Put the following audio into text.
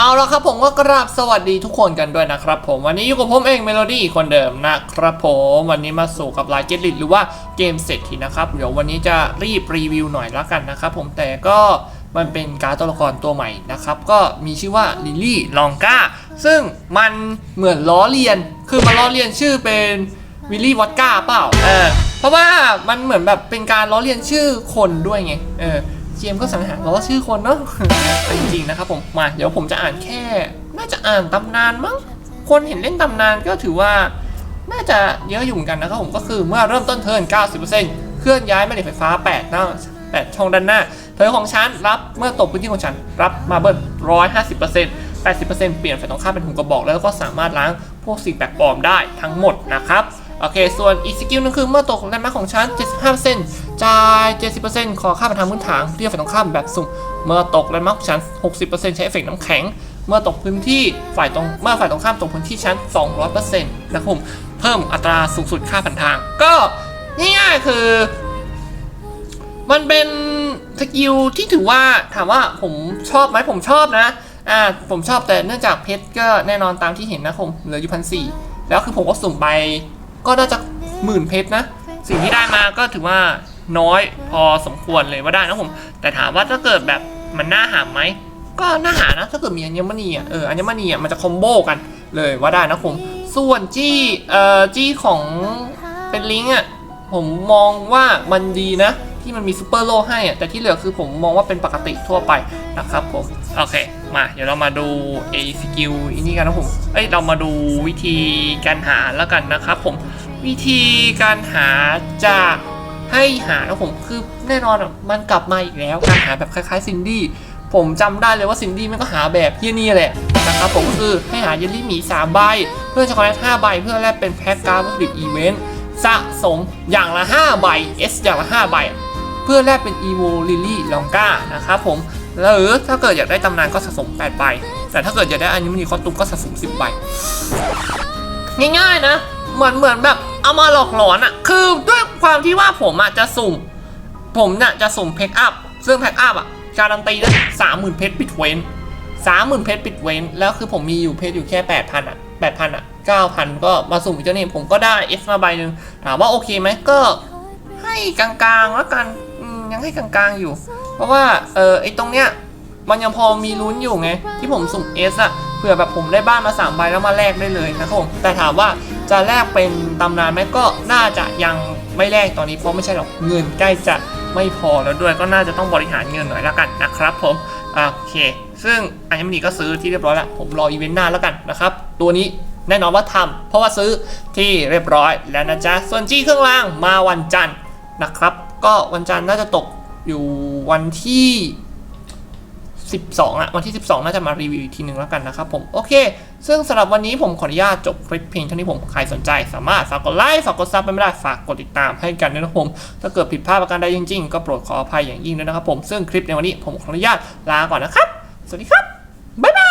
เอาละครับผมก็กราบสวัสดีทุกคนกันด้วยนะครับผมวันนี้อยู่กับผมเองเมโลดี้คนเดิมนะครับผมวันนี้มาสู่กับลน์เกตลิหรือว่าเกมเศรษฐีนะครับเดี๋ยววันนี้จะรีบรีวิวหน่อยละกันนะครับผมแต่ก็มันเป็นการ์ดตัวละครตัวใหม่นะครับก็มีชื่อว่าลิลลี่ลองกาซึ่งมันเหมือนล้อเลียน คือมันล้อเลียนชื่อเป็นวิลลี่วอดก้าเปล่าเออเพราะว่ามันเหมือนแบบเป็นการล้อเลียนชื่อคนด้วยไงเออ เจมก็สังหารล้อชื่อคนเนาะแต่จริงๆนะครับผมมาเดี๋ยวผมจะอ่านแค่ น่าจะอ่านตำนานมั้งคนเห็นเล่นตำนานก็ถือว่าน่าจะเยอะอยู่เหมือนกันนะครับผมก็คือเมื่อเริ่มต้นเทิร์น90%เคลื่อนย้ายแม่เหล็กไฟฟ้า8หน้า8ช่องด้านหน้าเทิรของฉันรับเมื่อตกพื้นที่ของฉัน รับมาเบิล150% 80%เปลี่ยนฝ่ายตรงข้ามเป็นถุงกระบอกแล้วก็สามารถล้างพวกสิ่งแปลกปลอมได้ทั้งหมดนะครับ โอเค ส่วนอีกสกิลนึงคือเมื่อตกแลนด์มาร์คของฉัน 75%จ่าย 70%ขอค่าประทานพื้นฐานเรียกฝ่ายตรงข้ามแบบสุ่มเมื่อตกแลนด์มาร์คของฉัน 60%ใช้เอฟเฟกต์น้ำแข็ง เมื่อตกพื้นที่ฝ่ายตรงเมื่อฝ่ายตรงข้ามตกพื้นที่ชั้น 200%นะครับผมเพิ่มอัตราสูงสุดค่าผ่านทาง ก็ง่ายๆคือ มันเป็นสกิลที่ถือว่าถามว่าผมชอบไหมผมชอบนะอ่าผมชอบแต่เนื่องจากเพชรก็แน่นอนตามที่เห็นนะผมเหลืออยู่พันสี่แล้วคือผมก็สุ่มไป ก็น่าจะหมื่นเพชรนะ สิ่งที่ได้มาก็ถือว่าน้อยพอสมควรเลยว่าได้นะผม แต่ถามว่าถ้าเกิดแบบมันน่าหาไหมก็น่าหานะถ้าเกิดมีอัญมณีอะเอออัญมณีอะมันจะคอมโบกันเลยว่าได้นะผม ส่วนจี้เอ่อจี้ของเป็นลิงก์อะผมมองว่ามันดีนะ ที่มันมีซูเปอร์โลให้อะแต่ที่เหลือคือผมมองว่าเป็นปกติทั่วไปนะครับผม โอเค มาเดี๋ยวเรามาดู A skill อันนี้กันนะผม เอ้ยเรามาดูวิธีการหาแล้วกันนะครับผมวิธีการหาจะให้หานะผมคือแน่นอนมันกลับมาอีกแล้วการหาแบบคล้ายๆซินดี้ผมจำได้เลยว่าซินดี้มันก็หาแบบเยี่ยนี่แหละนะครับผมก็คือให้หาเยลลี่หมี3ใบ เพื่อช็อกโกแลต5ใบ เพื่อแลกเป็นแพ็กการ์ดวัตถุดิบอีเวนต์สะสมอย่างละ5ใบ S อย่างละ5ใบ พื่อแลกเป็น e v o Lily Longa นะครับผมหรือถ้าเกิดอยากได้ตำนานก็สะสม 8 ใบ แต่ถ้าเกิดอยากได้อันนี้มันมีคอตุมก็สะสม 10 ใบ ง่ายๆนะ เหมือนเหมือนแบบเอามาหลอกหลอนอะคือด้วยความที่ว่าผมอะจะสุ่ม ผมเนี่ยจะสุ่มเพกอัพ ซึ่งเพกอัพอะการันตีได้สามหมื่นเพชรปิดเว้นสามหมื่นเพชรปิดเว้น แล้วคือผมมีอยู่เพชรอยู่แค่แปดพันอะแปดพันอะเก้าพันก็มาสุ่มอีกเจ้านี่ผมก็ได้เอสมาใบหนึ่งถามว่าโอเคไหมก็ให้กลางๆแล้วกัน ยังให้กลางๆอยู่ เพราะว่าเออไอตรงเนี้ยมันยังพอมีลุ้นอยู่ไง ที่ผมสุ่มเอสอะเผื่อแบบผมได้บ้านมาสามใบแล้วมาแลกได้เลยนะครับผมแต่ถามว่าจะแลกเป็นตำนานไหมก็น่าจะยังไม่แลกตอนนี้เพราะไม่ใช่หรอกเงินใกล้จะไม่พอแล้วด้วยก็น่าจะต้องบริหารเงินหน่อยแล้วกันนะครับผมโอเค ซึ่งอัญมณีก็ซื้อที่เรียบร้อยแล้วผมรออีเวนต์หน้าแล้วกันนะครับตัวนี้แน่นอนว่าทำเพราะว่าซื้อที่เรียบร้อยแล้วนะจ๊ะส่วนจี้เครื่องรางมาวันจันทร์นะครับ ก็วันจันทร์น่าจะตกอยู่วันที่ 12อะวันที่ 12 น่าจะมารีวิวอีกทีหนึ่งแล้วกันนะครับผม โอเค ซึ่งสำหรับวันนี้ผมขออนุญาตจบคลิปเพียงเท่านี้ผมใครสนใจ สามารถฝากกดไลค์ฝากกดซับไปไม่ได้ฝากกดติดตามให้กันด้วยนะครับผม ถ้าเกิดผิดพลาดประการใดจริงๆ ก็โปรดขออภัยอย่างยิ่งด้วยนะครับผมซึ่งคลิปในวันนี้ผมขออนุญาตลาก่อนนะครับ สวัสดีครับบ๊ายบาย